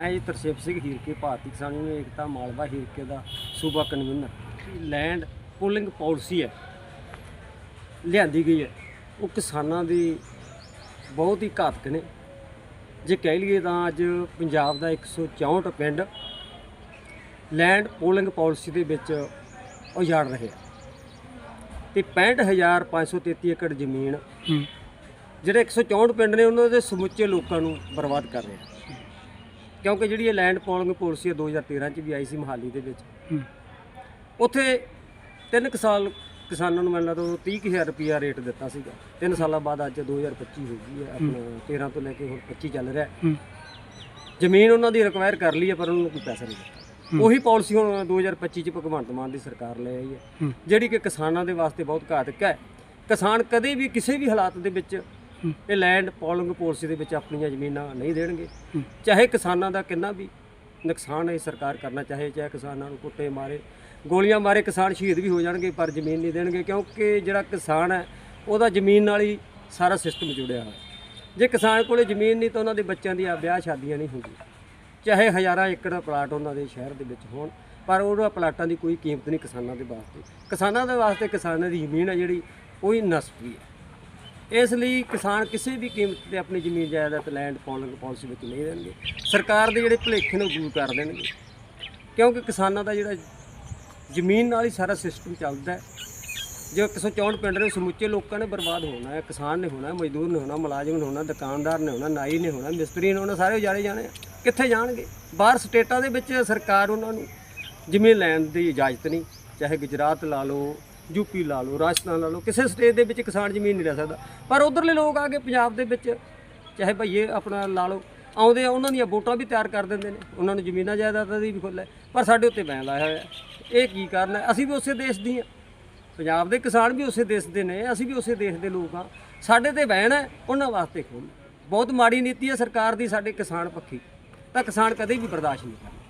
ਮੈਂ ਜੀ ਤਰਸੇਪ ਸਿੰਘ ਹੀਰਕੇ ਭਾਰਤੀ ਕਿਸਾਨ ਯੂਨੀਅਨ ਏਕਤਾ ਮਾਲਵਾ ਹੀਰਕੇ ਦਾ ਸੂਬਾ ਕਨਵੀਨਰ। ਲੈਂਡ ਪੋਲਿੰਗ ਪਾਲਿਸੀ ਹੈ। ਲਿਆਂਦੀ ਗਈ ਹੈ। ਉਹ ਕਿਸਾਨਾਂ ਦੀ ਬਹੁਤ ਹੀ ਘਾਤਕ ਨੇ। ਜੇ ਕਹਿ ਲਈਏ ਤਾਂ ਅੱਜ ਪੰਜਾਬ ਦਾ 164 ਪਿੰਡ ਲੈਂਡ ਪੋਲਿੰਗ ਪਾਲਿਸੀ ਦੇ ਵਿੱਚ ਉਜਾੜ ਰਹੇ ਆ। ਤੇ 65533 ਏਕੜ ਜ਼ਮੀਨ ਜਿਹੜੇ 164 ਪਿੰਡ ਨੇ ਉਹਨਾਂ ਦੇ ਸਮੁੱਚੇ ਲੋਕਾਂ ਨੂੰ ਬਰਬਾਦ ਕਰ ਰਹੇ ਆ। ਕਿਉਂਕਿ ਜਿਹੜੀ ਇਹ ਲੈਂਡ ਪੋਲਿੰਗ ਪਾਲਿਸੀ ਹੈ 2013 ਚ ਵੀ ਆਈ ਸੀ ਮਹਾਲੀ ਦੇ ਵਿੱਚ। ਉੱਥੇ ਤਿੰਨ ਕੁ ਸਾਲ ਕਿਸਾਨਾਂ ਨੂੰ ਮਿਲਣਾ ਤੋਂ 30000 ਰੁਪਿਆ ਰੇਟ ਦਿੱਤਾ ਸੀਗਾ। ਤਿੰਨ ਸਾਲਾਂ ਬਾਅਦ ਅੱਜ 2025 ਹੋ ਗਈ ਹੈ ਆਪਣਾ 13 ਤੋਂ ਲੈ ਕੇ ਹੁਣ 25 ਚੱਲ ਰਿਹਾ। ਜ਼ਮੀਨ ਉਹਨਾਂ ਦੀ ਰਿਕਵਾਇਰ ਕਰ ਲਈ ਹੈ ਪਰ ਉਹਨਾਂ ਨੂੰ ਕੋਈ ਪੈਸਾ ਨਹੀਂ ਦਿੱਤਾ। ਉਹੀ ਪਾਲਿਸੀ ਹੁਣ 2025 ਚ ਭਗਵੰਤ ਮਾਨ ਦੀ ਸਰਕਾਰ ਲੈ ਆਈ ਹੈ। ਜਿਹੜੀ ਕਿ ਕਿਸਾਨਾਂ ਦੇ ਵਾਸਤੇ ਬਹੁਤ ਘਾਤਕ ਹੈ। ਕਿਸਾਨ ਕਦੇ ਵੀ ਕਿਸੇ ਵੀ ਹਾਲਾਤ ਦੇ ਵਿੱਚ ਇਹ ਲੈਂਡ ਪੋਲਿੰਗ ਪਾਲਿਸੀ ਦੇ ਵਿੱਚ ਆਪਣੀਆਂ ਜ਼ਮੀਨਾਂ ਨਹੀਂ ਦੇਣਗੇ। ਚਾਹੇ ਕਿਸਾਨਾਂ ਦਾ ਕਿੰਨਾ ਵੀ ਨੁਕਸਾਨ ਹੈ ਸਰਕਾਰ ਕਰਨਾ ਚਾਹੇ ਚਾਹੇ ਕਿਸਾਨਾਂ ਨੂੰ ਕੁੱਟੇ ਮਾਰੇ ਗੋਲੀਆਂ ਮਾਰੇ ਕਿਸਾਨ ਸ਼ਹੀਦ ਵੀ ਹੋ ਜਾਣਗੇ ਪਰ ਜ਼ਮੀਨ ਨਹੀਂ ਦੇਣਗੇ ਕਿਉਂਕਿ ਜਿਹੜਾ ਕਿਸਾਨ ਹੈ ਉਹਦਾ ਜ਼ਮੀਨ ਨਾਲ ਹੀ ਸਾਰਾ ਸਿਸਟਮ ਜੁੜਿਆ ਹੋਇਆ। ਜੇ ਕਿਸਾਨ ਕੋਲੇ ਜ਼ਮੀਨ ਨਹੀਂ ਤਾਂ ਉਹਨਾਂ ਦੇ ਬੱਚਿਆਂ ਦੀਆਂ ਵਿਆਹ ਸ਼ਾਦੀਆਂ ਨਹੀਂ ਹੁੰਦੀਆਂ। ਚਾਹੇ ਹਜ਼ਾਰਾਂ ਏਕੜ ਪਲਾਟ ਉਹਨਾਂ ਦੇ ਸ਼ਹਿਰ ਦੇ ਵਿੱਚ ਹੋਣ ਪਰ ਉਹਨਾਂ ਪਲਾਟਾਂ ਦੀ ਕੋਈ ਕੀਮਤ ਨਹੀਂ ਕਿਸਾਨਾਂ ਦੇ ਵਾਸਤੇ। ਕਿਸਾਨਾਂ ਦੇ ਵਾਸਤੇ ਕਿਸਾਨਾਂ ਦੀ ਜ਼ਮੀਨ ਹੈ ਜਿਹੜੀ ਉਹ ਹੀ ਨਸਬੀ ਹੈ। ਇਸ ਲਈ ਕਿਸਾਨ ਕਿਸੇ ਵੀ ਕੀਮਤ ਤੇ ਆਪਣੀ ਜ਼ਮੀਨ ਜਾਇਦਾਦ ਲੈਂਡ ਪੋਲਿੰਗ ਪਾਲਿਸੀ ਵਿੱਚ ਨਹੀਂ ਦੇਣਗੇ ਸਰਕਾਰ ਦੇ ਜਿਹੜੇ ਭੁਲੇਖੇ ਨੂੰ ਦੂਰ ਕਰ ਦੇਣਗੇ। ਕਿਉਂਕਿ ਕਿਸਾਨਾਂ ਦਾ ਜਿਹੜਾ ਜ਼ਮੀਨ ਨਾਲ ਹੀ ਸਾਰਾ ਸਿਸਟਮ ਚੱਲਦਾ ਹੈ। ਜੋ 164 ਪਿੰਡ ਦੇ ਸਮੁੱਚੇ ਲੋਕਾਂ ਨੇ ਬਰਬਾਦ ਹੋਣਾ ਹੈ। ਕਿਸਾਨ ਨੇ ਹੋਣਾ, ਮਜ਼ਦੂਰ ਨੇ ਹੋਣਾ, ਮੁਲਾਜ਼ਮ ਨੇ ਹੋਣਾ, ਦੁਕਾਨਦਾਰ ਨੇ ਹੋਣਾ, ਨਾਈ ਨੇ ਹੋਣਾ, ਮਿਸਤਰੀ ਨੇ ਹੋਣਾ, ਸਾਰੇ ਉਜਾੜੇ ਜਾਣੇ ਆ। ਕਿੱਥੇ ਜਾਣਗੇ? ਬਾਹਰ ਸਟੇਟਾਂ ਦੇ ਵਿੱਚ ਸਰਕਾਰ ਉਹਨਾਂ ਨੂੰ ਜ਼ਮੀਨ ਲੈਣ ਦੀ ਇਜਾਜ਼ਤ ਨਹੀਂ। ਚਾਹੇ ਗੁਜਰਾਤ ਲਾ ਲਓ ਯੂਪੀ ਲਾ ਲਓ, ਰਾਜਸਥਾਨ ਲਾ ਲਓ, ਕਿਸੇ ਸਟੇਟ ਦੇ ਵਿੱਚ ਕਿਸਾਨ ਜ਼ਮੀਨ ਨਹੀਂ ਲੈ ਸਕਦਾ। ਪਰ ਉਧਰਲੇ ਲੋਕ ਆ ਕੇ ਪੰਜਾਬ ਦੇ ਵਿੱਚ, ਚਾਹੇ ਭਈਏ ਆਪਣਾ ਲਾ ਲਓ, ਆਉਂਦੇ ਆ, ਉਹਨਾਂ ਦੀਆਂ ਵੋਟਾਂ ਵੀ ਤਿਆਰ ਕਰ ਦਿੰਦੇ ਨੇ। ਉਹਨਾਂ ਨੂੰ ਜ਼ਮੀਨਾਂ ਜਾਇਦਾਦਾਂ ਦੀ ਵੀ ਖੁੱਲ੍ਹ ਹੈ, ਪਰ ਸਾਡੇ ਉੱਤੇ ਬੈਨ ਲਾਇਆ ਹੋਇਆ ਇਹ ਕੀ ਕਾਰਨ ਹੈ? ਅਸੀਂ ਵੀ ਉਸੇ ਦੇਸ਼ ਦੀ ਹਾਂ ਪੰਜਾਬ ਦੇ ਕਿਸਾਨ ਵੀ ਉਸੇ ਦੇਸ਼ ਦੇ ਨੇ, ਅਸੀਂ ਵੀ ਉਸੇ ਦੇਸ਼ ਦੇ ਲੋਕ ਹਾਂ। ਸਾਡੇ ਤੇ ਬੈਨ ਹੈ, ਉਹਨਾਂ ਵਾਸਤੇ ਖੋਲ ਬਹੁਤ ਮਾੜੀ ਨੀਤੀ ਹੈ ਸਰਕਾਰ ਦੀ ਸਾਡੇ ਕਿਸਾਨ ਪੱਖੀ। ਤਾਂ ਕਿਸਾਨ ਕਦੇ ਵੀ ਬਰਦਾਸ਼ਤ ਨਹੀਂ ਕਰਦਾ